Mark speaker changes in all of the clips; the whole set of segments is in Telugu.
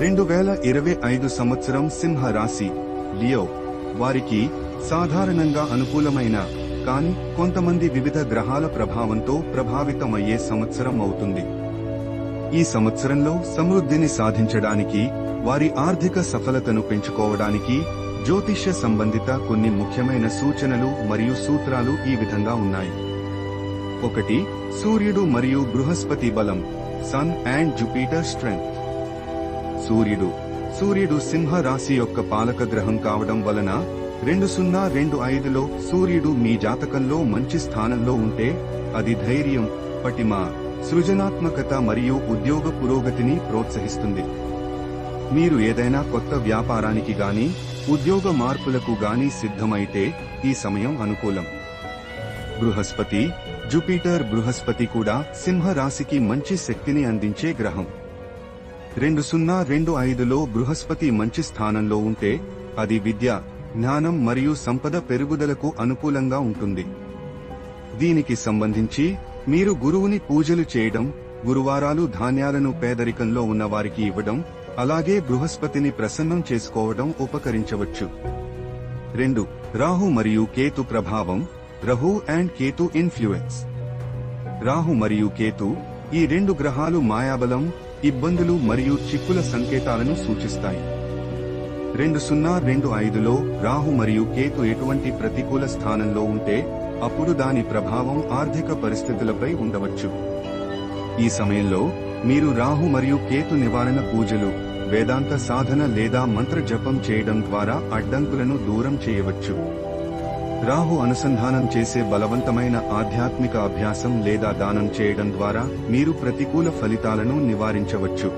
Speaker 1: రెండు వేల ఇరవై ఐదు సంవత్సరం సింహ రాశి లియో. వారికి సాధారణంగా అనుకూలమైన కానీ కొంతమంది వివిధ గ్రహాల ప్రభావంతో ప్రభావితమయ్యే సంవత్సరం అవుతుంది. ఈ సంవత్సరంలో సమృద్ధిని సాధించడానికి వారి ఆర్థిక సఫలతను పెంచుకోవడానికి జ్యోతిష్య సంబంధిత కొన్ని ముఖ్యమైన సూచనలు మరియు సూత్రాలు ఈ విధంగా ఉన్నాయి. ఒకటి సూర్యుడు మరియు బృహస్పతి బలం సన్ అండ్ జుపిటర్ స్ట్రెంగ్త్. సూర్యుడు. సూర్యుడు సింహ రాశి యొక్క పాలక గ్రహం కావడం వలన రెండు సున్నా రెండు ఐదులో సూర్యుడు మీ జాతకంలో మంచి స్థానంలో ఉంటే అది ధైర్యం పటిమ సృజనాత్మకత మరియు ఉద్యోగ పురోగతిని ప్రోత్సహిస్తుంది. మీరు ఏదైనా కొత్త వ్యాపారానికి గాని ఉద్యోగ మార్పులకు గాని సిద్ధమైతే ఈ సమయం అనుకూలం. బృహస్పతి జుపిటర్ బృహస్పతి కూడా సింహ రాశికి మంచి శక్తిని అందించే గ్రహం. రెండు సున్నా రెండు ఐదులో బృహస్పతి మంచి స్థానంలో ఉంటే అది విద్య జ్ఞానం మరియు సంపద పెరుగుదలకు అనుకూలంగా ఉంటుంది. దీనికి సంబంధించి మీరు గురువుని పూజలు చేయడం గురువారాలు ధాన్యాలను పేదరికంలో ఉన్న వారికి ఇవ్వడం అలాగే బృహస్పతిని ప్రసన్నం చేసుకోవడం ఉపకరించవచ్చు. రెండు రాహు మరియు కేతు ప్రభావం రహు అండ్ కేతు ఇన్ఫ్లుయెన్స్. రాహు మరియు కేతు ఈ రెండు గ్రహాలు మాయాబలం ఇబ్బందులు మరియు చిక్కుల సంకేతాలను సూచిస్తాయి. రెండు సున్నా రెండు ఐదులో రాహు మరియు కేతు ఎటువంటి ప్రతికూల స్థానంలో ఉంటే అప్పుడు దాని ప్రభావం ఆర్థిక పరిస్థితులపై ఉండవచ్చు. ఈ సమయంలో మీరు రాహు మరియు కేతు నివారణ పూజలు వేదాంత సాధన లేదా మంత్ర జపం చేయడం ద్వారా అడ్డంకులను దూరం చేయవచ్చు. రాహు అనుసంధానం చేసే బలవంతమైన ఆధ్యాత్మిక అభ్యాసం లేదా దానం చేయడం ద్వారా మీరు ప్రతికూల ఫలితాలను నివారించవచ్చు.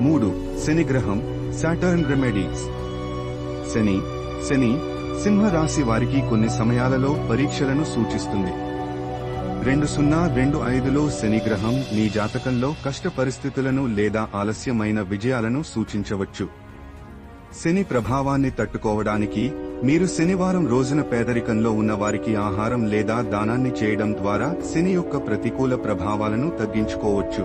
Speaker 1: మూడు శని గ్రహం సాటర్న్ రెమెడీస్ శని శని సింహ రాశి వారికి కొన్ని సమయాలలో పరీక్షలను సూచిస్తుంది. రెండు సున్నా రెండు ఐదులో శని గ్రహం మీ జాతకంలో కష్ట పరిస్థితులను లేదా ఆలస్యమైన విజయాలను సూచించవచ్చు. శని ప్రభావాన్ని తట్టుకోవడానికి మీరు శనివారం రోజున పేదరికంలో ఉన్న వారికి ఆహారం లేదా దానాన్ని చేయడం ద్వారా శని యొక్క ప్రతికూల ప్రభావాలను తగ్గించుకోవచ్చు.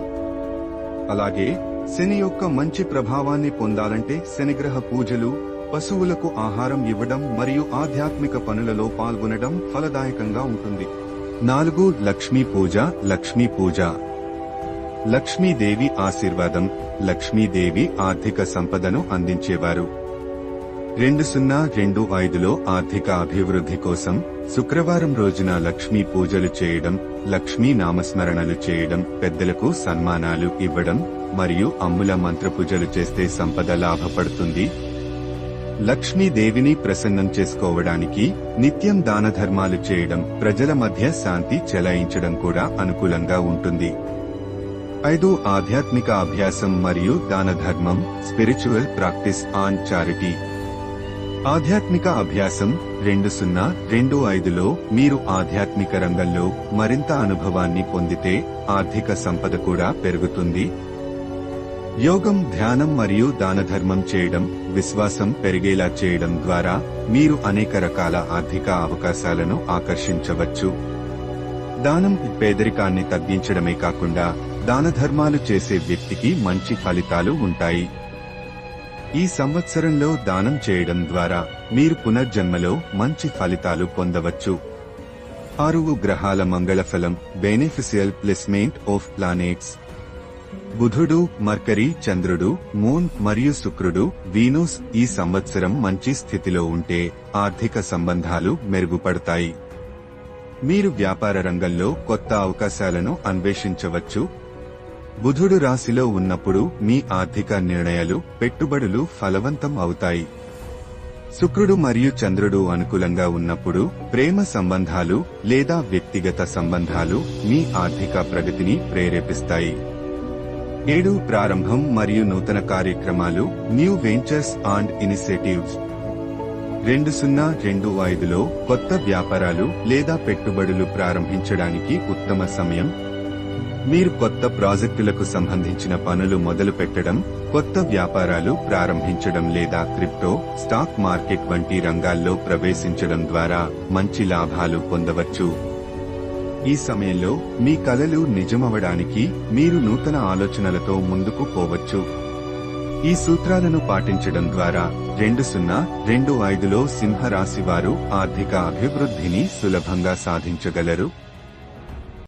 Speaker 1: అలాగే శని యొక్క మంచి ప్రభావాన్ని పొందాలంటే శనిగ్రహ పూజలు పశువులకు ఆహారం ఇవ్వడం మరియు ఆధ్యాత్మిక పనులలో పాల్గొనడం ఫలదాయకంగా ఉంటుంది. నాలుగు లక్ష్మీ పూజ లక్ష్మీ పూజ. లక్ష్మీదేవి ఆశీర్వాదం లక్ష్మీదేవి ఆర్థిక సంపదను అందించేవారు. రెండు సున్నా రెండు ఐదులో ఆర్థిక అభివృద్ధి కోసం శుక్రవారం రోజున లక్ష్మీ పూజలు చేయడం లక్ష్మీ నామస్మరణలు చేయడం పెద్దలకు సన్మానాలు ఇవ్వడం మరియు అమ్ముల మంత్ర పూజలు చేస్తే సంపద లాభపడుతుంది. లక్ష్మీదేవిని ప్రసన్నం చేసుకోవడానికి నిత్యం దాన ధర్మాలు చేయడం ప్రజల మధ్య శాంతి చెలాయించడం కూడా అనుకూలంగా ఉంటుంది. ఐదు ఆధ్యాత్మిక అభ్యాసం మరియు దాన ధర్మం స్పిరిచువల్ ప్రాక్టీస్ ఆన్ చారిటీ. ఆధ్యాత్మిక అభ్యాసం రెండు సున్నా రెండు ఐదులో మీరు ఆధ్యాత్మిక రంగంలో మరింత అనుభవాన్ని పొందితే ఆర్థిక సంపద కూడా పెరుగుతుంది. యోగం ధ్యానం మరియు దానధర్మం చేయడం విశ్వాసం పెరిగేలా చేయడం ద్వారా మీరు అనేక రకాల ఆర్థిక అవకాశాలను ఆకర్షించవచ్చు. దానం పేదరికాన్ని తగ్గించడమే కాకుండా దానధర్మాలు చేసే వ్యక్తికి మంచి ఫలితాలు ఉంటాయి. ఈ సంవత్సరంలో దానం చేయడం ద్వారా మీరు పునర్జన్మలో మంచి ఫలితాలు పొందవచ్చు. ఆరువు గ్రహాల మంగళఫలం బెనిఫిషియల్ ప్లేస్మెంట్ ఆఫ్ ప్లానెట్స్ బుధుడు మర్కరీ చంద్రుడు మూన్ మరియు శుక్రుడు వీనూస్ ఈ సంవత్సరం మంచి స్థితిలో ఉంటే ఆర్థిక సంబంధాలు మెరుగుపడతాయి. మీరు వ్యాపార రంగంలో కొత్త అవకాశాలను అన్వేషించవచ్చు. బుధుడు రాశిలో ఉన్నప్పుడు మీ ఆర్థిక నిర్ణయాలు పెట్టుబడులు ఫలవంతం అవుతాయి. శుక్రుడు మరియు చంద్రుడు అనుకూలంగా ఉన్నప్పుడు ప్రేమ సంబంధాలు లేదా వ్యక్తిగత సంబంధాలు మీ ఆర్థిక ప్రగతిని ప్రేరేపిస్తాయి. ఏడు ప్రారంభం మరియు నూతన కార్యక్రమాలు న్యూ వెంచర్స్ అండ్ ఇనిషియేటివ్స్ రెండు సున్నా రెండు ఐదులో కొత్త వ్యాపారాలు లేదా పెట్టుబడులు ప్రారంభించడానికి ఉత్తమ సమయం మీరు కొత్త ప్రాజెక్టులకు సంబంధించిన పనులు మొదలు పెట్టడం కొత్త వ్యాపారాలు ప్రారంభించడం లేదా క్రిప్టో స్టాక్ మార్కెట్ వంటి రంగాల్లో ప్రవేశించడం ద్వారా మంచి లాభాలు పొందవచ్చు. ఈ సమయంలో మీ కలలు నిజమవడానికి మీరు నూతన ఆలోచనలతో ముందుకు పోవచ్చు. ఈ సూత్రాలను పాటించడం ద్వారా రెండు సున్నా రెండు ఐదులో సింహరాశి వారు ఆర్థిక అభివృద్ధిని సులభంగా సాధించగలరు.